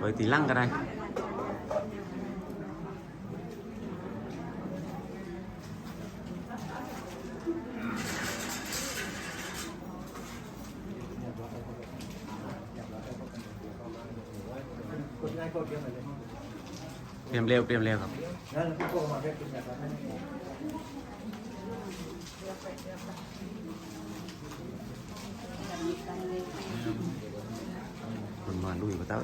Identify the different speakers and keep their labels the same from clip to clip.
Speaker 1: ไว้ตีลั่งก็ได้
Speaker 2: กดง่ายกดเยอะเลย
Speaker 1: เตรียมเร็วเตรียมเร็วครับ
Speaker 2: นั่นพี่โก้มาแค่กินแบบนั้น
Speaker 1: คนมาลุยก็เต้า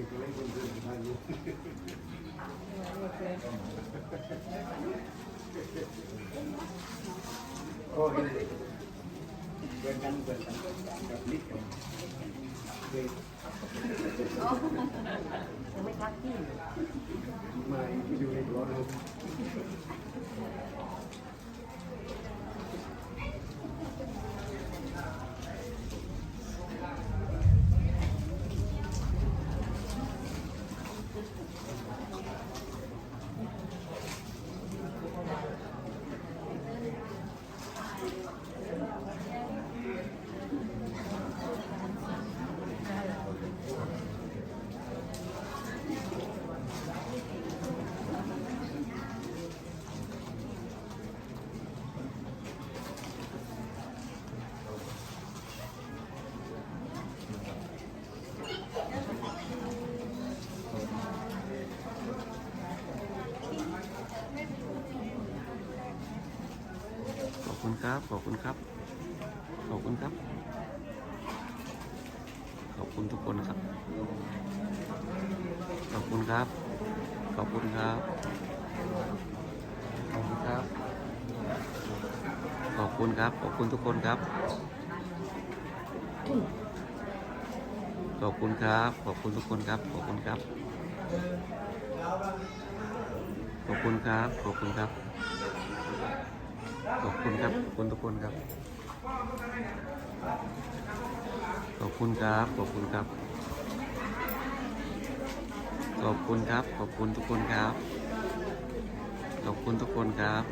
Speaker 2: โอ้ยเดินกันเดินกันแบบนิดเดียว
Speaker 3: ไม่ทักที่
Speaker 2: มาอยู่ในตัวเลย
Speaker 1: คุณครับ ขอบคุณครับ ขอบคุณครับ ขอบคุณทุกคนนะครับ ขอบคุณครับ ขอบคุณครับ ขอบคุณครับ ขอบคุณครับ ขอบคุณทุกคนครับ ขอบคุณครับ ขอบคุณทุกคนครับ ขอบคุณครับ ขอบคุณครับ ขอบคุณครับขอบ คุณครับขอบคุณทุกคนครับ ขอบคุณครับ ขอบคุณครับ ขอบคุณครับ ขอบคุณทุกคนครับ ขอบคุณทุกคนครับ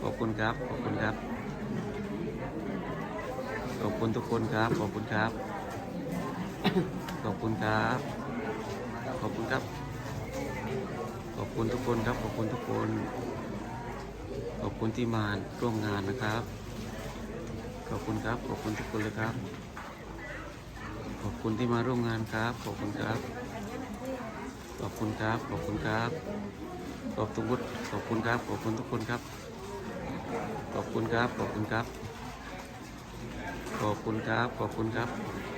Speaker 1: ขอบคุณครับ ขอบคุณครับ ขอบคุณทุกคนครับ ขอบคุณครับ ขอบคุณครับ ขอบคุณครับ ขอบคุณทุกคนครับ ขอบคุณทุกคน ขอบคุณที่มาร่วมงานนะครับ ขอบคุณครับ ขอบคุณทุกคนเลยครับ ขอบคุณที่มาร่วมงานครับ ขอบคุณครับ ขอบคุณครับ ขอบคุณครับ ขอบทุกคนขอบคุณครับ ขอบคุณทุกคนครับ ขอบคุณครับ ขอบคุณครับ ขอบคุณครับ ขอบคุณครับ